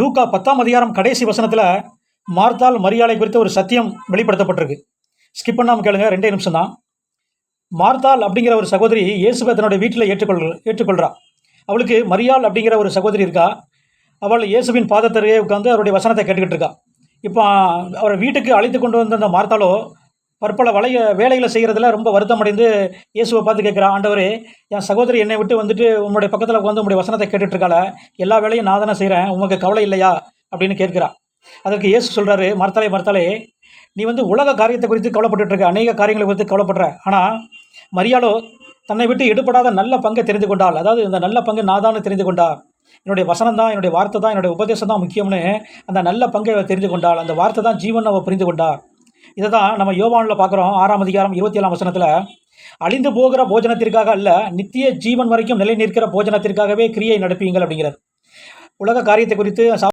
லூக்கா பத்தாம் அதிகாரம் கடைசி வசனத்தில் மார்த்தால் மரியாதை குறித்த ஒரு சத்தியம் வெளிப்படுத்தப்பட்டிருக்கு. ஸ்கிப் பண்ணாமல் கேளுங்க ரெண்டே நிமிஷம் தான். மார்த்தால் அப்படிங்கிற ஒரு சகோதரி இயேசுவை தன்னுடைய வீட்டில் ஏற்றுக்கொள் ஏற்றுக்கொள்கிறா அவளுக்கு மரியாள் அப்படிங்கிற ஒரு சகோதரி இருக்கா? அவள் இயேசுவின் பாதத்தருகே உட்காந்து அவருடைய வசனத்தை கேட்டுக்கிட்டு இருக்கா. இப்போ அவரை வீட்டுக்கு அழைத்து கொண்டு வந்த அந்த மார்த்தாலோ பற்பல வளைய வேலைகளை செய்கிறதுல ரொம்ப வருத்தம் அடைந்து இயேசுவை பார்த்து கேட்குறா ஆண்டவரே என் சகோதரி என்னை விட்டு வந்துட்டு உங்களுடைய பக்கத்தில் உட்காந்து உங்களுடைய வசனத்தை கேட்டுட்டு இருக்காள எல்லா வேலையும் நான் தானே செய்கிறேன் உங்களுக்கு கவலை இல்லையா? அப்படின்னு கேட்குறா அதற்கு இயேசு சொல்கிறாரு மறுத்தாலே மறுத்தாலே நீ வந்து உலக காரியத்தை குறித்து கவலைப்பட்டுட்டு இருக்க அநேக காரியங்களை குறித்து கவலைப்படுற. ஆனால் மரியாளோ தன்னை விட்டு எடுபடாத நல்ல பங்கை தெரிந்து கொண்டாள். அதாவது இந்த நல்ல பங்கு நான் தான் தெரிந்து கொண்டா என்னுடைய வசனம் தான் என்னுடைய வார்த்தை தான் என்னுடைய உபதேசம் தான் முக்கியம்னு அந்த நல்ல பங்கை அவள் தெரிந்து கொண்டாள். அந்த வார்த்தை தான் ஜீவன் அவள் புரிந்து கொண்டாள். இதை தான் நம்ம யோவானில் பார்க்குறோம். ஆறாம் அதிகாரம் இருபத்தி ஏழாம் வசனத்தில் அழிந்து போகிற போஜனத்திற்காக அல்ல நித்திய ஜீவன் வரைக்கும் நிலை நிற்கிற போஜனத்திற்காகவே கிரியை நடப்பீங்கள் அப்படிங்கிறது உலக காரியத்தை குறித்து